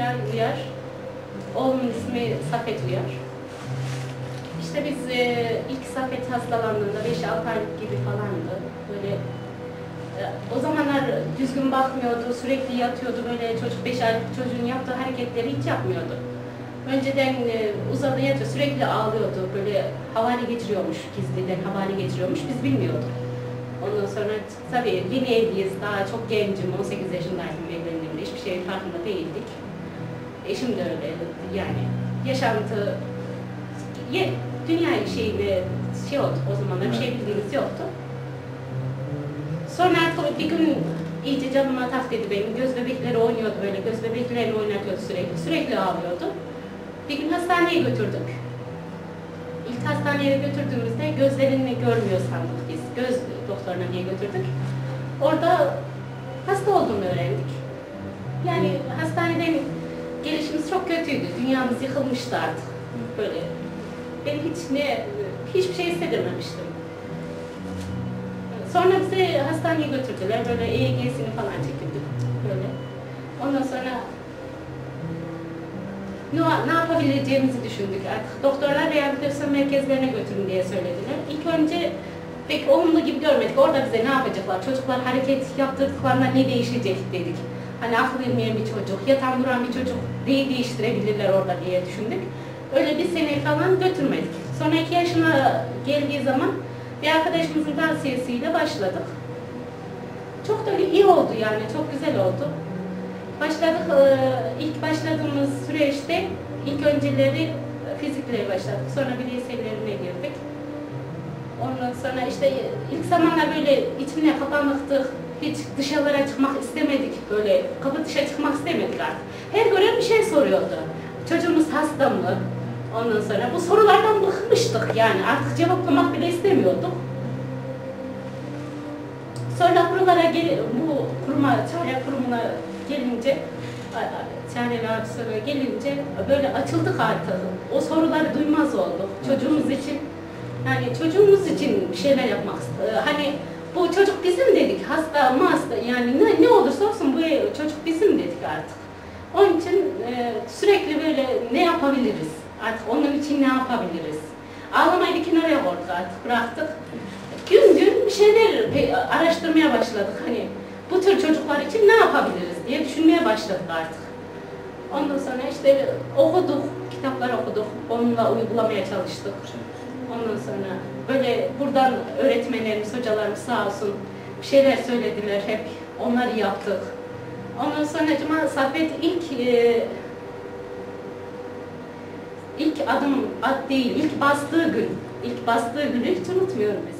Gülay Uyar. Oğlumun ismi Safet Uyar. İşte biz e, ilk Safet hastalandığında 5-6 aylık gibi falandı. Böyle e, o zamanlar düzgün bakmıyordu, sürekli yatıyordu böyle çocuk 5 aylık çocuğun yaptığı hareketleri hiç yapmıyordu. Önceden e, uzadı yatıyor, sürekli ağlıyordu. Böyle havale geçiriyormuş, gizliden havale geçiriyormuş. Biz bilmiyorduk. Ondan sonra tabii yeni evliyiz, daha çok gencim, 18 yaşındaydım evlendiğimde. Hiçbir şeyin farkında değildik. Eşim de öyle yani. Yaşantı, ye, dünya şeyinde şey oldu o zamanlar bir şey bildiğimiz yoktu. Sonra bir gün iyice canıma tak dedi benim. Göz bebekleri oynuyordu böyle, göz bebeklerini oynatıyordu sürekli. Sürekli ağlıyordu. Bir gün hastaneye götürdük. İlk hastaneye götürdüğümüzde gözlerini görmüyor sandık biz. Göz doktoruna diye götürdük. Orada hasta olduğunu öğrendik. Yani hastaneden gelişimiz çok kötüydü. Dünyamız yıkılmıştı artık. Böyle. Ben hiç ne, hiçbir şey hissedememiştim. Sonra bizi hastaneye götürdüler. Böyle EEG'sini falan çekildik. Böyle. Ondan sonra ne, ne yapabileceğimizi düşündük artık. Doktorlar rehabilitasyon merkezlerine götürün diye söylediler. İlk önce pek olumlu gibi görmedik. Orada bize ne yapacaklar? Çocuklar hareket yaptırdıklarında ne değişecek dedik. Hani akıl vermeyen bir çocuk, yatan duran bir çocuk neyi değiştirebilirler orada diye düşündük. Öyle bir sene falan götürmedik. Sonra iki yaşına geldiği zaman bir arkadaşımızın tavsiyesiyle başladık. Çok da iyi oldu yani, çok güzel oldu. Başladık, e, ilk başladığımız süreçte ilk önceleri fizikle başladık. Sonra bireysellerine girdik. Ondan sonra işte ilk zamanlar böyle içine kapanıktık. Hiç dışarılara çıkmak istemedik böyle. Kapı dışarı çıkmak istemedik artık. Her gören bir şey soruyordu. Çocuğumuz hasta mı? Ondan sonra bu sorulardan bıkmıştık yani. Artık cevaplamak bile istemiyorduk. Sonra buralara gel bu kuruma, çare kurumuna gelince Çare abi sonra gelince böyle açıldık artık. O soruları duymaz olduk. Çocuğumuz için yani çocuğumuz için bir şeyler yapmak istedik. Hani bu çocuk bizim dedik. Hasta hasta yani ne, ne olursa olsun bu çocuk bizim dedik artık. Onun için e, sürekli böyle ne yapabiliriz? Artık onun için ne yapabiliriz? Ağlamayı bir kenara koyduk artık bıraktık. Gün gün bir şeyler araştırmaya başladık. Hani bu tür çocuklar için ne yapabiliriz diye düşünmeye başladık artık. Ondan sonra işte okuduk, kitaplar okuduk, onunla uygulamaya çalıştık. Ondan sonra böyle buradan öğretmenlerimiz, hocalarımız sağ olsun bir şeyler söylediler hep, onları yaptık. Ondan sonra Cuma Safet ilk e, ilk adım at değil, ilk bastığı gün, ilk bastığı günü hiç unutmuyorum mesela.